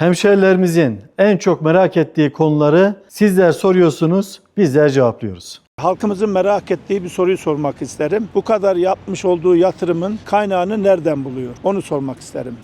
Hemşerilerimizin en çok merak ettiği konuları sizler soruyorsunuz, bizler cevaplıyoruz. Halkımızın merak ettiği bir soruyu sormak isterim. Bu kadar yapmış olduğu yatırımın kaynağını nereden buluyor? Onu sormak isterim.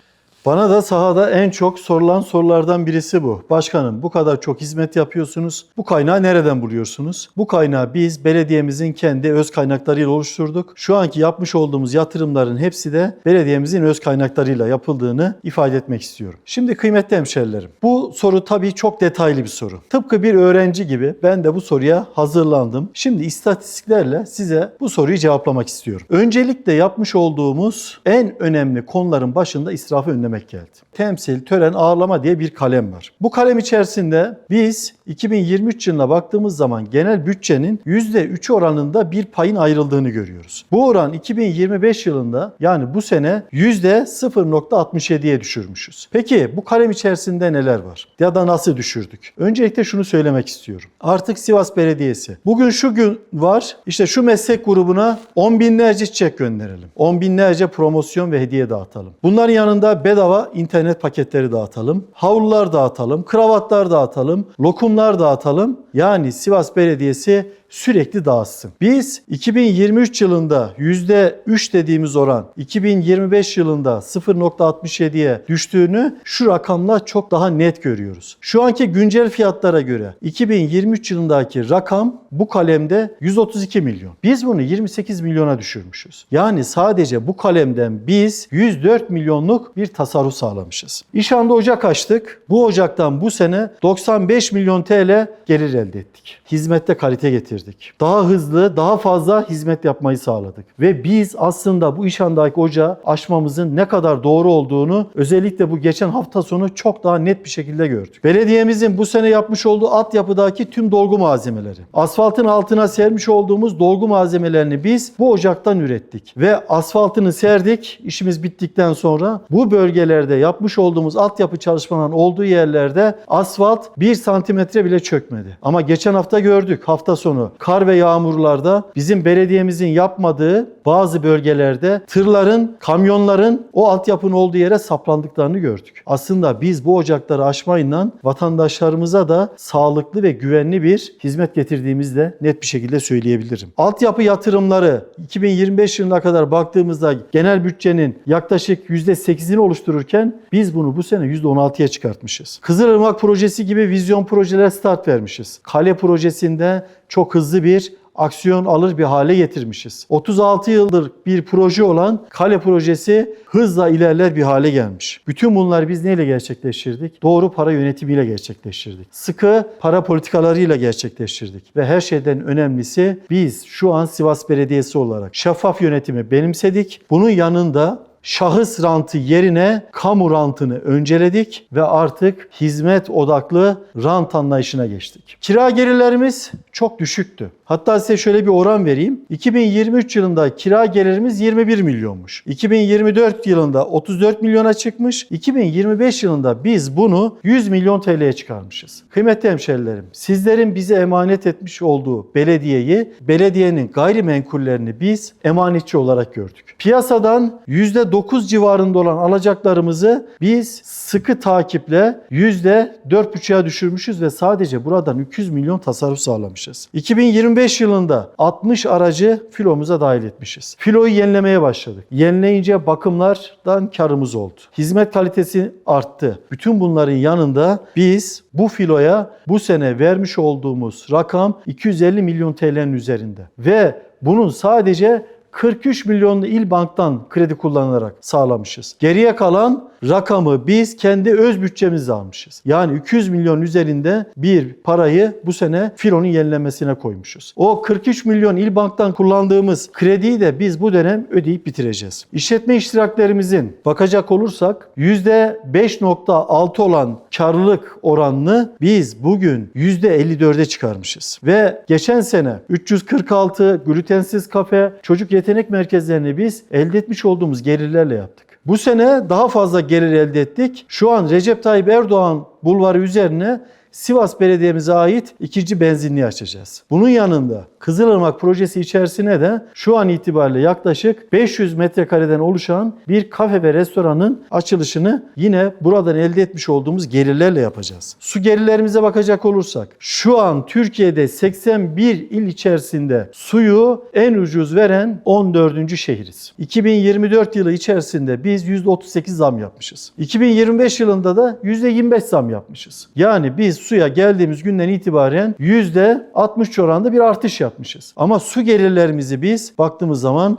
Bana da sahada en çok sorulan sorulardan birisi bu. Başkanım bu kadar çok hizmet yapıyorsunuz. Bu kaynağı nereden buluyorsunuz? Bu kaynağı biz belediyemizin kendi öz kaynaklarıyla oluşturduk. Şu anki yapmış olduğumuz yatırımların hepsi de belediyemizin öz kaynaklarıyla yapıldığını ifade etmek istiyorum. Şimdi kıymetli hemşerilerim, bu soru tabii çok detaylı bir soru. Tıpkı bir öğrenci gibi ben de bu soruya hazırlandım. Şimdi istatistiklerle size bu soruyu cevaplamak istiyorum. Öncelikle yapmış olduğumuz en önemli konuların başında israfı önlemek geldi. Temsil, tören, ağırlama diye bir kalem var. Bu kalem içerisinde biz 2023 yılına baktığımız zaman genel bütçenin %3 oranında bir payın ayrıldığını görüyoruz. Bu oran 2025 yılında yani bu sene %0.67'ye düşürmüşüz. Peki bu kalem içerisinde neler var? Ya da nasıl düşürdük? Öncelikle şunu söylemek istiyorum. Artık Sivas Belediyesi bugün şu gün var işte şu meslek grubuna on binlerce çiçek gönderelim. On binlerce promosyon ve hediye dağıtalım. Bunların yanında bedava internet paketleri dağıtalım. Havlular dağıtalım. Kravatlar dağıtalım. Lokumlar dağıtalım. Yani Sivas Belediyesi sürekli dağıtsın. Biz 2023 yılında %3 dediğimiz oran 2025 yılında 0.67'ye düştüğünü şu rakamla çok daha net görüyoruz. Şu anki güncel fiyatlara göre 2023 yılındaki rakam bu kalemde 132 milyon. Biz bunu 28 milyona düşürmüşüz. Yani sadece bu kalemden biz 104 milyonluk bir tasarruf sağlamışız. İş anda Ocak açtık. Bu Ocak'tan bu sene 95 milyon TL gelir elde ettik. Hizmette kalite getirdik. Daha hızlı, daha fazla hizmet yapmayı sağladık. Ve biz aslında bu iş andaki ocağı açmamızın ne kadar doğru olduğunu özellikle bu geçen hafta sonu çok daha net bir şekilde gördük. Belediyemizin bu sene yapmış olduğu altyapıdaki tüm dolgu malzemeleri, asfaltın altına sermiş olduğumuz dolgu malzemelerini biz bu ocaktan ürettik. Ve asfaltını serdik. İşimiz bittikten sonra bu bölgelerde yapmış olduğumuz altyapı çalışmalarının olduğu yerlerde asfalt 1 santimetre bile çökmedi. Ama geçen hafta gördük hafta sonu kar ve yağmurlarda bizim belediyemizin yapmadığı bazı bölgelerde tırların, kamyonların o altyapının olduğu yere saplandıklarını gördük. Aslında biz bu ocakları aşmayla vatandaşlarımıza da sağlıklı ve güvenli bir hizmet getirdiğimizi de net bir şekilde söyleyebilirim. Altyapı yatırımları 2025 yılına kadar baktığımızda genel bütçenin yaklaşık %8'ini oluştururken biz bunu bu sene %16'ya çıkartmışız. Kızılırmak projesi gibi vizyon projelere start vermişiz. Kale projesinde çok hızlı bir aksiyon alır bir hale getirmişiz. 36 yıldır bir proje olan kale projesi hızla ilerler bir hale gelmiş. Bütün bunları biz neyle gerçekleştirdik? Doğru para yönetimiyle gerçekleştirdik. Sıkı para politikalarıyla gerçekleştirdik. Ve her şeyden önemlisi biz şu an Sivas Belediyesi olarak şeffaf yönetimi benimsedik. Bunun yanında şahıs rantı yerine kamu rantını önceledik ve artık hizmet odaklı rant anlayışına geçtik. Kira gelirlerimiz çok düşüktü. Hatta size şöyle bir oran vereyim. 2023 yılında kira gelirimiz 21 milyonmuş. 2024 yılında 34 milyona çıkmış. 2025 yılında biz bunu 100 milyon TL'ye çıkarmışız. Kıymetli hemşerilerim, sizlerin bize emanet etmiş olduğu belediyeyi, belediyenin gayrimenkullerini biz emanetçi olarak gördük. Piyasadan %9 civarında olan alacaklarımızı biz sıkı takiple %4,5'a düşürmüşüz ve sadece buradan 200 milyon tasarruf sağlamışız. 2025 yılında 60 aracı filomuza dahil etmişiz. Filoyu yenilemeye başladık. Yenileyince bakımlardan karımız oldu. Hizmet kalitesi arttı. Bütün bunların yanında biz bu filoya bu sene vermiş olduğumuz rakam 250 milyon TL'nin üzerinde. Ve bunun sadece 43 milyonlu il banktan kredi kullanarak sağlamışız. Geriye kalan rakamı biz kendi öz bütçemizle almışız. Yani 200 milyon üzerinde bir parayı bu sene filonun yenilenmesine koymuşuz. O 43 milyon il banktan kullandığımız krediyi de biz bu dönem ödeyip bitireceğiz. İşletme iştiraklerimizin bakacak olursak %5.6 olan karlılık oranını biz bugün %54'e çıkarmışız. Ve geçen sene 346 glutensiz kafe, çocuk yetenek merkezlerini biz elde etmiş olduğumuz gelirlerle yaptık. Bu sene daha fazla gelir elde ettik. Şu an Recep Tayyip Erdoğan bulvarı üzerine Sivas Belediye'mize ait ikinci benzinliği açacağız. Bunun yanında Kızılırmak projesi içerisine de şu an itibariyle yaklaşık 500 metrekareden oluşan bir kafe ve restoranın açılışını yine buradan elde etmiş olduğumuz gelirlerle yapacağız. Su gelirlerimize bakacak olursak şu an Türkiye'de 81 il içerisinde suyu en ucuz veren 14. şehiriz. 2024 yılı içerisinde biz %38 zam yapmışız. 2025 yılında da %25 zam yapmışız. Yani biz suya geldiğimiz günden itibaren %60 oranında bir artış yapmışız. Ama su gelirlerimizi biz baktığımız zaman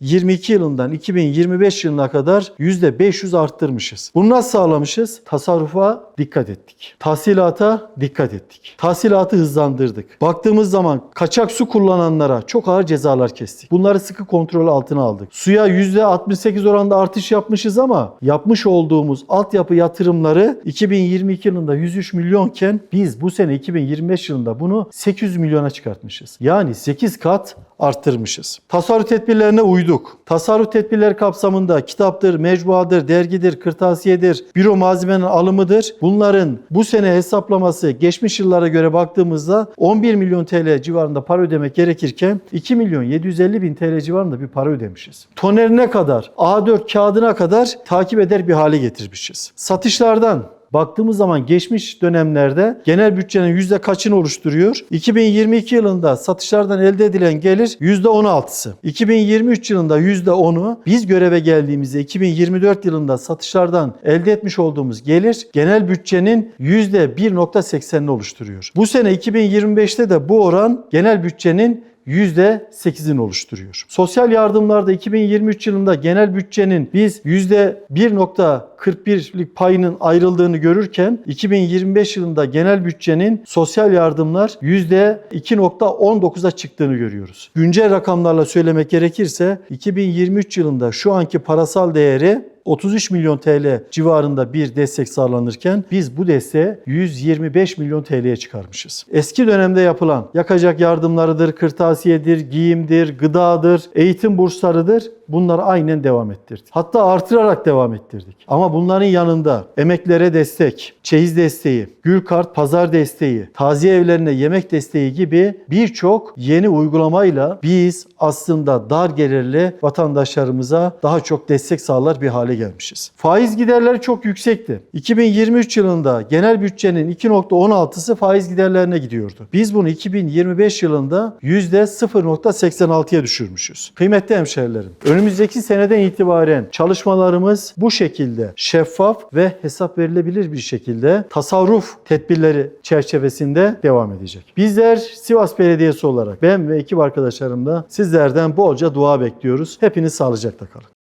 2022 yılından 2025 yılına kadar %500 arttırmışız. Bunu nasıl sağlamışız? Tasarrufa dikkat ettik. Tahsilata dikkat ettik. Tahsilatı hızlandırdık. Baktığımız zaman kaçak su kullananlara çok ağır cezalar kestik. Bunları sıkı kontrol altına aldık. Suya %68 oranda artış yapmışız ama yapmış olduğumuz altyapı yatırımları 2022 yılında 103 milyonken biz bu sene 2025 yılında bunu 800 milyona çıkartmışız. Yani 8 kat arttırmışız. Tasarruf tedbirlerine uyduk. Tasarruf tedbirleri kapsamında kitaptır, mecmuadır, dergidir, kırtasiyedir, büro malzemenin alımıdır. Bunların bu sene hesaplaması geçmiş yıllara göre baktığımızda 11 milyon TL civarında para ödemek gerekirken 2 milyon 750 bin TL civarında bir para ödemişiz. Tonerine kadar, A4 kağıdına kadar takip eder bir hale getirmişiz. Satışlardan Baktığımız zaman geçmiş dönemlerde genel bütçenin yüzde kaçını oluşturuyor? 2022 yılında satışlardan elde edilen gelir yüzde 16'sı. 2023 yılında yüzde 10'u biz göreve geldiğimizde 2024 yılında satışlardan elde etmiş olduğumuz gelir genel bütçenin yüzde 1.80'ini oluşturuyor. Bu sene 2025'te de bu oran genel bütçenin %8'ini oluşturuyor. Sosyal yardımlarda 2023 yılında genel bütçenin biz %1.41'lik payının ayrıldığını görürken 2025 yılında genel bütçenin sosyal yardımlar %2.19'a çıktığını görüyoruz. Güncel rakamlarla söylemek gerekirse 2023 yılında şu anki parasal değeri 33 milyon TL civarında bir destek sağlanırken biz bu desteği 125 milyon TL'ye çıkarmışız. Eski dönemde yapılan yakacak yardımlarıdır, kırtasiyedir, giyimdir, gıdadır, eğitim burslarıdır. Bunları aynen devam ettirdik. Hatta artırarak devam ettirdik. Ama bunların yanında emeklere destek, çeyiz desteği, gül kart, pazar desteği, taziye evlerine yemek desteği gibi birçok yeni uygulamayla biz aslında dar gelirli vatandaşlarımıza daha çok destek sağlar bir hale gelmişiz. Faiz giderleri çok yüksekti. 2023 yılında genel bütçenin 2.16'sı faiz giderlerine gidiyordu. Biz bunu 2025 yılında %0.86'ya düşürmüşüz. Kıymetli hemşehrilerim, önümüzdeki seneden itibaren çalışmalarımız bu şekilde şeffaf ve hesap verilebilir bir şekilde tasarruf tedbirleri çerçevesinde devam edecek. Bizler Sivas Belediyesi olarak ben ve ekip arkadaşlarım da sizlerden bolca dua bekliyoruz. Hepiniz sağlıcakla kalın.